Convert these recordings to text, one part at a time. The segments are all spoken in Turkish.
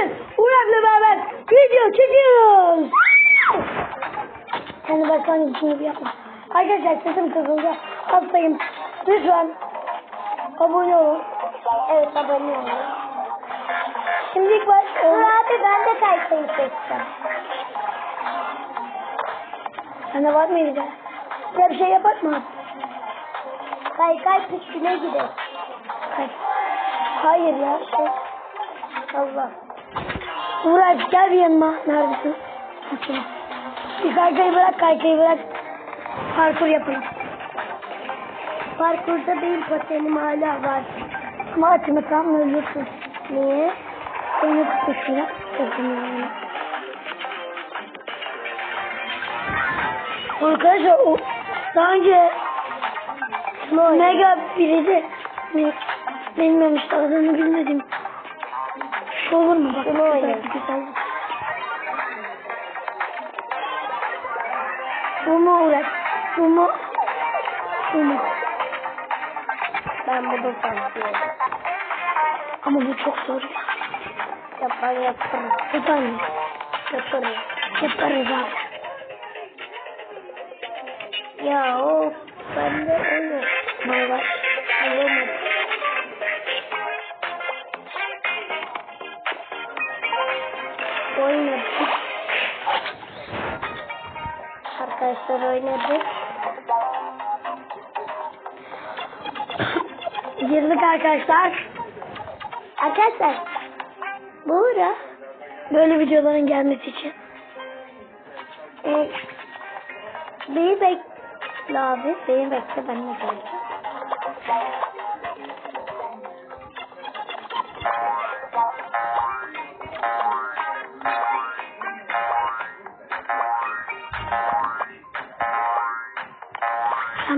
bugün Uğrak'la beraber video çekiyoruz. Kendi başkan gibi yapma. Arkadaşlar sesim kızıldı. Hastayım. Lütfen abone olun. Evet abone olun. Şimdi ilk baş... Dur abi ben de kaykayı seçeceğim. Sen de var mıydı? Size bir şey yapar mı? Kaykay pistine gidelim. Hayır. Hayır ya. Şey. Allah. Uğraş gel bir yanıma. Neredesin? Bakayım. Bir kaykayı bırak kaykayı bırak. Parkur yapalım. Parkurda benim patenim hala var. Ama açma tamam ölürsün. Niye? Beni tutuşuyor. Çekemiyorum. Arkadaşlar o daha önce Mega Bilmiyorum işte adını bilmedim. Şu olur mu? Bak Şunu güzel, oynayalım. güzel. Bu mu uğraş? Bu mu? Bu mu? Ben bunu sanıyorum. Ama bu çok zor ya. Yapar yaparım. Yapar mı? Yaparım. Yaparız abi. Ya of. Ben de onu. Bay bay. Arkadaşlar oynadık. Girdik arkadaşlar. Arkadaşlar bu ara Böyle videoların gelmesi için. e, beni bekle abi. Beni bekle ben de geleceğim.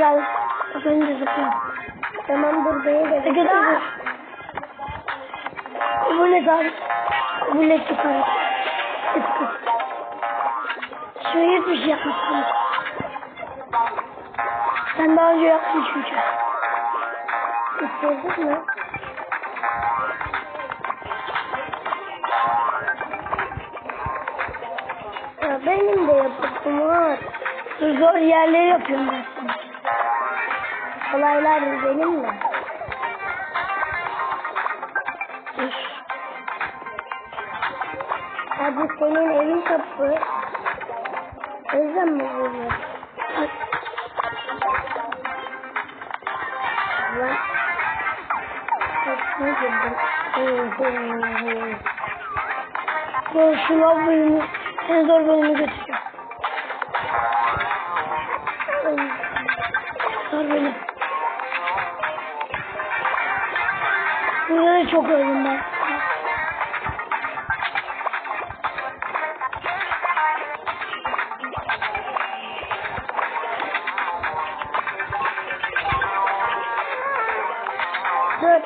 gel. Önce zıpla. Tamam beni de Peki bekle. dur. Kabul et abi. Kabul et yukarı. Şöyle hiçbir şey yapmasın. Sen daha önce yaptın çünkü. Bitirdin mi? Ya benim de yapasım var. Zor yerleri yapıyorum ben sana. Kolaylar benim. Dur. Hadi senin evin kapı. Özlem mi vuruyor? Lan. Kapına girdim. Şuna bölümü. En zor bölümü götürüyor. Çok öldüm ben. Dur.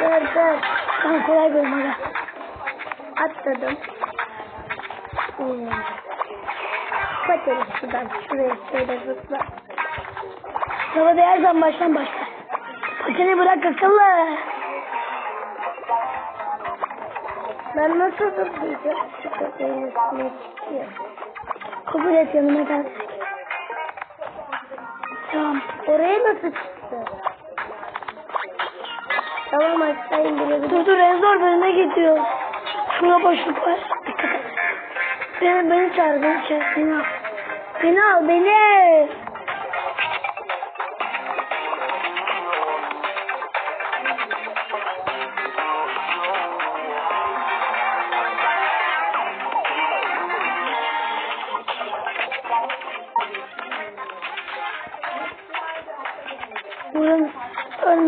Dur dur. Ben kolay bölüm aga. Atladım. Hmm. Kaçalım şuradan. Şuraya şöyle zıpla. Sana değersen baştan başla. Patini bırak akıllı. Ben nasıl zıplayacağım? Şu köpeğin üstüne çıkıyor. Kabul et yanıma gel. Tamam. Oraya nasıl çıktı? Tamam aşağı indirebilirim. Dur dur en zor bölüme gidiyoruz. Şuna boşluk var. Dikkat et. Beni, beni çağır beni çağır. Beni al. Beni al beni.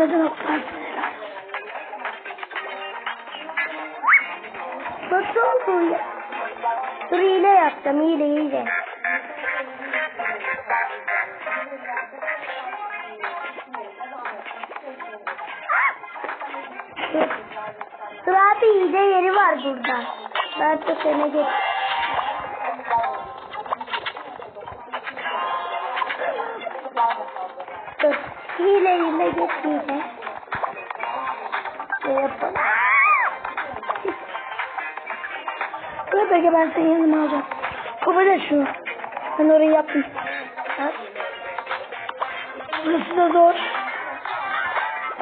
Ölmeden atlarsın herhalde. Nasıl oldu ya? Dur hile yaptım hile hile. Dur. Abi hile yeri var burada. Ben de sene geç. Hile. Ne yapalım? Dur peki ben senin yanıma alacağım. Kabul et şunu. Ben orayı yaptım. Bak. Burası da zor.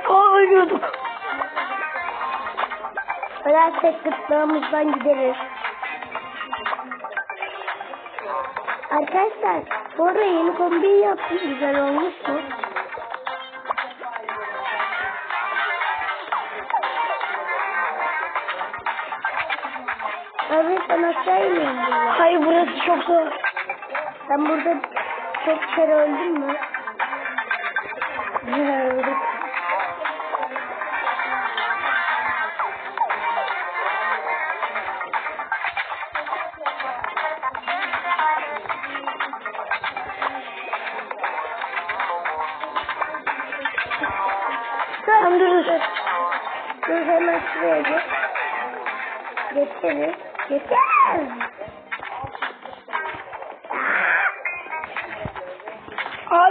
Aa ölüyorduk. Ölersek gırtlağımızdan gideriz. Arkadaşlar bu arada yeni kombiyi yaptım. Güzel olmuş mu? Abi sen aşağı iniyorsun burada. Hayır burası çok zor. Sen burada çok kere öldün mü?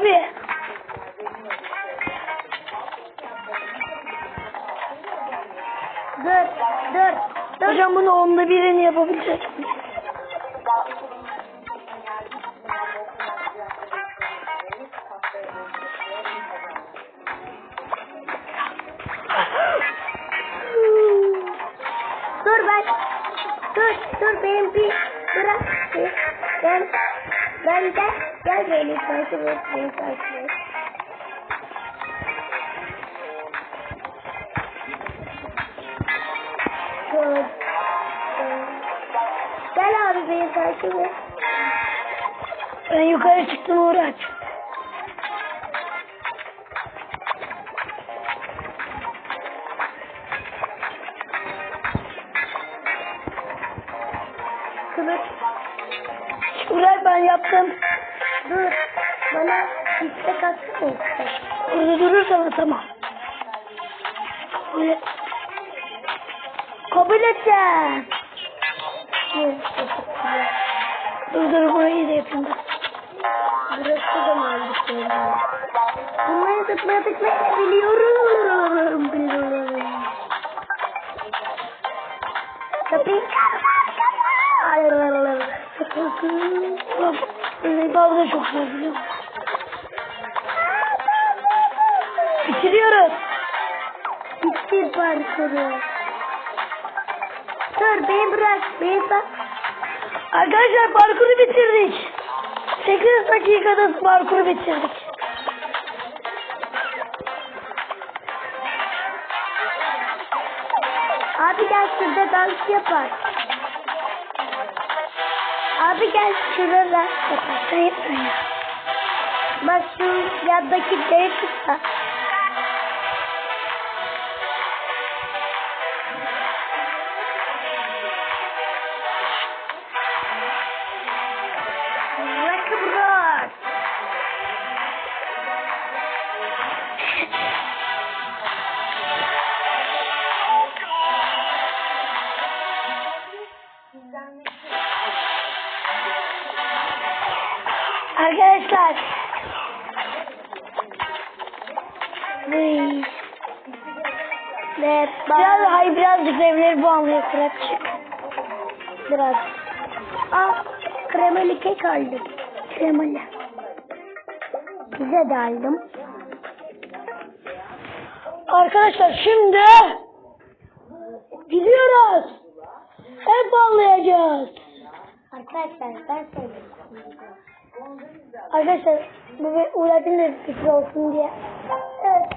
Abi. Dur, dur, dur. Hocam bunu onda birini yapabilecek miyiz? Dur ben. Dur, dur benim bir bırak. Ben, ben gel, gel beni takip et, beni takip et. Gel abi beni takip et. Ben yukarı çıktım uğraş. Kılıç. Uğraş ben yaptım. Dur. Bana istek atsana. Orada durursan tamam. Böyle kabul edeceğim. Dur. Dur burayı da yapayım da. Burası da aldık böyle? Bunları tıklaya tıklaya biliyorum. Biliyorum. Kapıyı Zeynep abi de çok musun? Bitiriyoruz. Bitir parkuru. Dur beni bırak. Beni bak. Arkadaşlar parkuru bitirdik. 8 dakikada parkuru bitirdik. Abi gel şurada dans yapar. Abi gel yapar. Sen yapma ya. Bak şu yandaki dev kısa. Birazcık evleri bağlıyor bırak. biraz. Aa, kremalı kek aldım. Kremalı. Bize de aldım. Arkadaşlar şimdi gidiyoruz. Ev bağlayacağız. Arkadaşlar ben söyleyeyim. Arkadaşlar bu bir Uğraş'ın da olsun diye. Evet,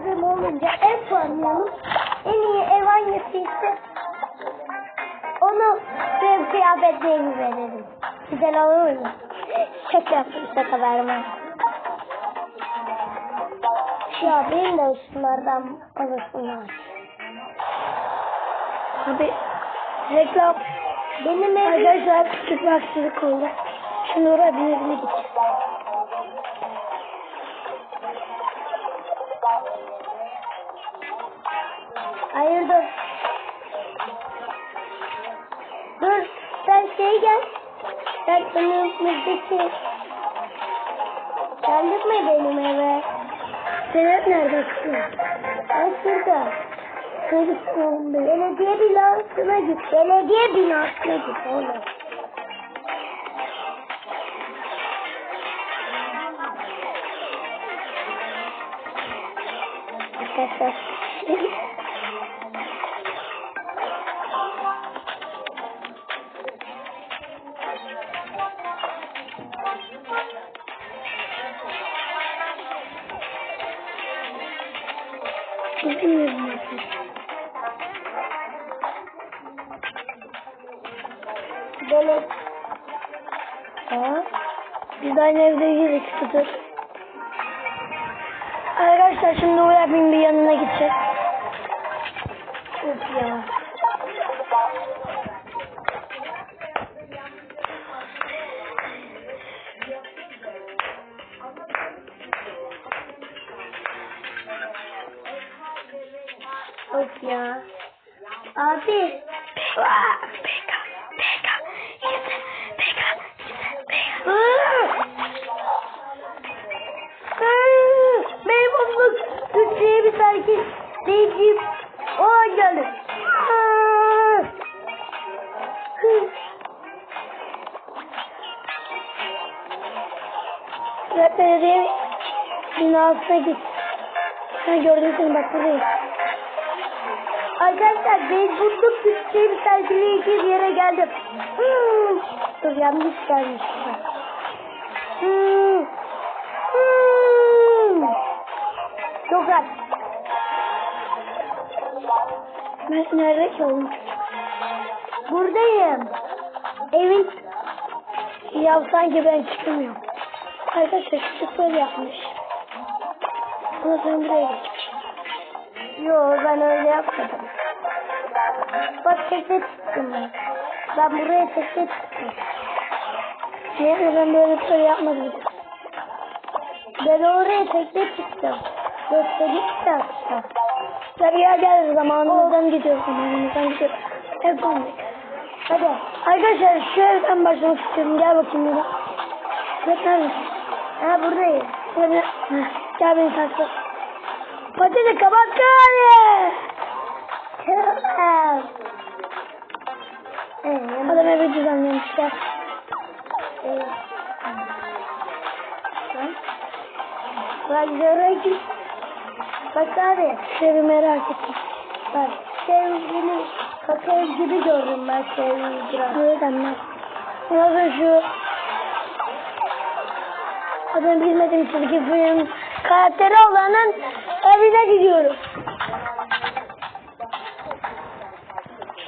bizim olunca ev planlayalım. En iyi ev hangisiyse onu benim kıyafetlerimi verelim. Güzel olur mu? Şaka yaptım, şaka vermem. Ya benim de şunlardan alasım var. Abi reklam. Benim evim Arkadaşlar küçük bir haksızlık oldu. Şimdi oraya bir yerine gideceğiz. Hayır dur. Dur sen şey gel. Sen önümüzdeki. Geldin mi benim eve? Sen hep nerede kızım? Ben şurada. Oğlum benim. Belediye binasına git. Belediye binasına git oğlum. Arkadaşlar. Aynı evde yedik tutur. Arkadaşlar şimdi Uğur abinin bir yanına gideceğiz. Of ya. of ya. Abi. Binasına git. Ha gördüm seni bak buradayım. Arkadaşlar ben bulduk Türkçe'ye bir terkiyle bir yere geldim. Hmm. Dur yanlış gelmiş. Hmm. Hmm. Çok az. Ben nerede ki oğlum? Buradayım. Evin Ya sanki ben çıkamıyorum. Arkadaşlar küçük böyle yapmış. Ama sen buraya geç. Yo ben öyle yapmadım. Bak tekne çıktım ben. Ben buraya tekne çıktım. Niye ben böyle bir şey yapmadım. Ben oraya tekne çıktım. Göstereyim de hatta. Ya bir yer geldi zamanımızdan gidiyoruz zamanımızdan gidiyoruz. Hep komik. Hadi. Arkadaşlar şu evden başlamak istiyorum. Gel bakayım burada. Evet neredesin? Ha buradayım. Gel, Heh, gel beni et. Patates kabak kare. Tamam. Adam evi düzenlemiş gel. Bak oraya git. Bak abi. Evi merak ettim. Bak sevgili kaka gibi gördüm ben sevgili biraz. Evet anne. Nasıl şu adını bilmediğim çizgi film karakteri olanın evine gidiyorum.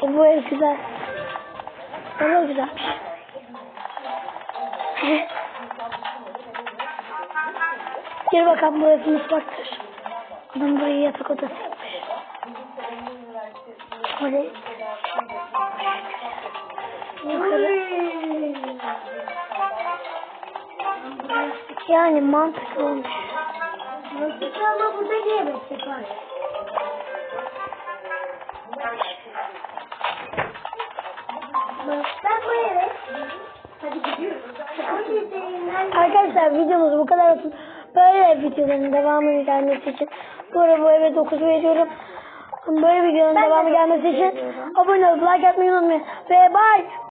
Bu ev güzel. Bu güzelmiş. Gel bakalım burası mutfaktır. Adam burayı yatak odası yapmış. Oraya yukarı. Yani mantıklı olmuş. Nasıl ama burada yemek yapar? Arkadaşlar videomuz bu kadar olsun. Böyle videoların devamını gelmesi için bu bu eve 9 veriyorum. Böyle de devamı gelmesi için abone olup like atmayı unutmayın. Ve bye.